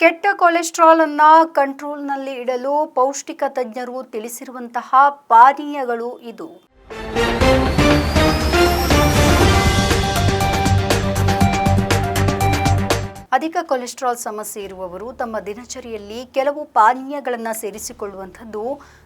ಕೆಟ್ಟ ಕೊಲೆಸ್ಟ್ರಾಲ್ ಅನ್ನ ಕಂಟ್ರೋಲ್ನಲ್ಲಿ ಇಡಲು ಪೌಷ್ಟಿಕ ತಜ್ಞರು ತಿಳಿಸಿರುವಂತಹ ಪಾನೀಯಗಳು ಇದು. ಅಧಿಕ ಕೊಲೆಸ್ಟ್ರಾಲ್ ಸಮಸ್ಯೆ ಇರುವವರು ತಮ್ಮ ದಿನಚರಿಯಲ್ಲಿ ಕೆಲವು ಪಾನೀಯಗಳನ್ನು ಸೇರಿಸಿಕೊಳ್ಳುವಂಥದ್ದು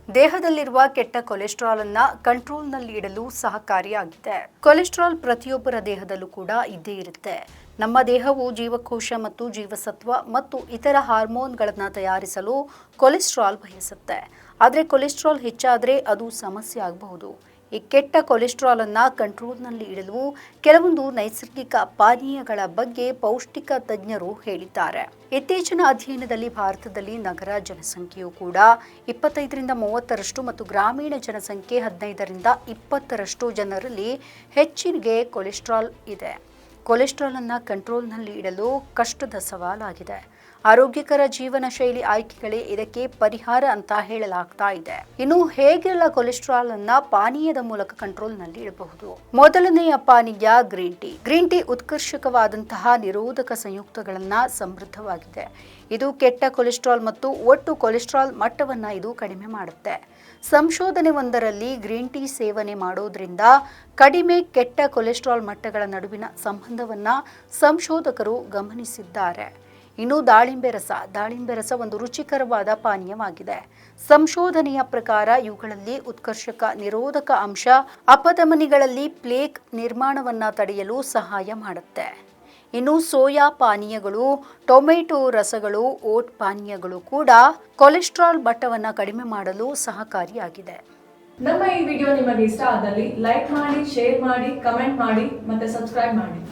ದೇಹದಲ್ಲಿರುವ ಕೆಟ್ಟ ಕೊಲೆಸ್ಟ್ರಾಲ್ ಅನ್ನ ಕಂಟ್ರೋಲ್ನಲ್ಲಿ ಇಡಲು ಸಹಕಾರಿಯಾಗಿದೆ. ಕೊಲೆಸ್ಟ್ರಾಲ್ ಪ್ರತಿಯೊಬ್ಬರ ದೇಹದಲ್ಲೂ ಕೂಡ ಇದ್ದೇ ಇರುತ್ತೆ. ನಮ್ಮ ದೇಹವು ಜೀವಕೋಶ ಮತ್ತು ಜೀವಸತ್ವ ಮತ್ತು ಇತರ ಹಾರ್ಮೋನ್ಗಳನ್ನು ತಯಾರಿಸಲು ಕೊಲೆಸ್ಟ್ರಾಲ್ ಬಯಸುತ್ತೆ. ಆದರೆ ಕೊಲೆಸ್ಟ್ರಾಲ್ ಹೆಚ್ಚಾದರೆ ಅದು ಸಮಸ್ಯೆ ಆಗಬಹುದು. ಈ ಕೆಟ್ಟ ಕೊಲೆಸ್ಟ್ರಾಲ್ ಅನ್ನ ಕಂಟ್ರೋಲ್ನಲ್ಲಿ ಇಡಲು ಕೆಲವೊಂದು ನೈಸರ್ಗಿಕ ಪಾನೀಯಗಳ ಬಗ್ಗೆ ಪೌಷ್ಟಿಕ ತಜ್ಞರು ಹೇಳಿದ್ದಾರೆ. ಇತ್ತೀಚಿನ ಅಧ್ಯಯನದಲ್ಲಿ ಭಾರತದಲ್ಲಿ ನಗರ ಜನಸಂಖ್ಯೆಯು ಕೂಡ ಇಪ್ಪತ್ತೈದರಿಂದ ಮೂವತ್ತರಷ್ಟು ಮತ್ತು ಗ್ರಾಮೀಣ ಜನಸಂಖ್ಯೆ ಹದಿನೈದರಿಂದ ಇಪ್ಪತ್ತರಷ್ಟು ಜನರಲ್ಲಿ ಹೆಚ್ಚಿಗೆ ಕೊಲೆಸ್ಟ್ರಾಲ್ ಇದೆ. ಕೊಲೆಸ್ಟ್ರಾಲ್ ಅನ್ನು ಕಂಟ್ರೋಲ್ನಲ್ಲಿ ಇಡಲು ಕಷ್ಟದ ಸವಾಲಾಗಿದೆ. ಆರೋಗ್ಯಕರ ಜೀವನ ಶೈಲಿ ಆಯ್ಕೆಗಳೇ ಇದಕ್ಕೆ ಪರಿಹಾರ ಅಂತ ಹೇಳಲಾಗ್ತಾ ಇದೆ. ಇನ್ನು ಹೇಗೆಲ್ಲ ಕೊಲೆಸ್ಟ್ರಾಲ್ ಅನ್ನ ಪಾನೀಯದ ಮೂಲಕ ಕಂಟ್ರೋಲ್ನಲ್ಲಿ ಇಡಬಹುದು? ಮೊದಲನೆಯ ಪಾನೀಯ ಗ್ರೀನ್ ಟೀ. ಗ್ರೀನ್ ಟೀ ಉತ್ಕರ್ಷಕವಾದಂತಹ ನಿರೋಧಕ ಸಂಯುಕ್ತಗಳನ್ನ ಸಮೃದ್ಧವಾಗಿದೆ. ಇದು ಕೆಟ್ಟ ಕೊಲೆಸ್ಟ್ರಾಲ್ ಮತ್ತು ಒಟ್ಟು ಕೊಲೆಸ್ಟ್ರಾಲ್ ಮಟ್ಟವನ್ನ ಇದು ಕಡಿಮೆ ಮಾಡುತ್ತೆ. ಸಂಶೋಧನೆ ಒಂದರಲ್ಲಿ ಗ್ರೀನ್ ಟೀ ಸೇವನೆ ಮಾಡೋದ್ರಿಂದ ಕಡಿಮೆ ಕೆಟ್ಟ ಕೊಲೆಸ್ಟ್ರಾಲ್ ಮಟ್ಟಗಳ ನಡುವಿನ ಸಂಬಂಧವನ್ನ ಸಂಶೋಧಕರು ಗಮನಿಸಿದ್ದಾರೆ. ಇನ್ನು ದಾಳಿಂಬೆ ರಸ ದಾಳಿಂಬೆ ರಸ ಒಂದು ರುಚಿಕರವಾದ ಪಾನೀಯವಾಗಿದೆ. ಸಂಶೋಧನೆಯ ಪ್ರಕಾರ ಇವುಗಳಲ್ಲಿ ಉತ್ಕರ್ಷಕ ನಿರೋಧಕ ಅಂಶ, ಅಪಧಮನಿಗಳಲ್ಲಿ ಪ್ಲೇಕ್ ನಿರ್ಮಾಣವನ್ನು ತಡೆಯಲು ಸಹಾಯ ಮಾಡುತ್ತೆ. ಇನ್ನು ಸೋಯಾ ಪಾನೀಯಗಳು, ಟೊಮೆಟೊ ರಸಗಳು, ಓಟ್ ಪಾನೀಯಗಳು ಕೂಡ ಕೊಲೆಸ್ಟ್ರಾಲ್ ಮಟ್ಟವನ್ನು ಕಡಿಮೆ ಮಾಡಲು ಸಹಕಾರಿಯಾಗಿದೆ. ನಮ್ಮ ಈ ವಿಡಿಯೋ ನಿಮಗೆ ಇಷ್ಟ ಆದಲ್ಲಿ ಲೈಕ್ ಮಾಡಿ, ಶೇರ್ ಮಾಡಿ, ಕಮೆಂಟ್ ಮಾಡಿ ಮತ್ತೆ ಸಬ್ಸ್ಕ್ರೈಬ್ ಮಾಡಿ.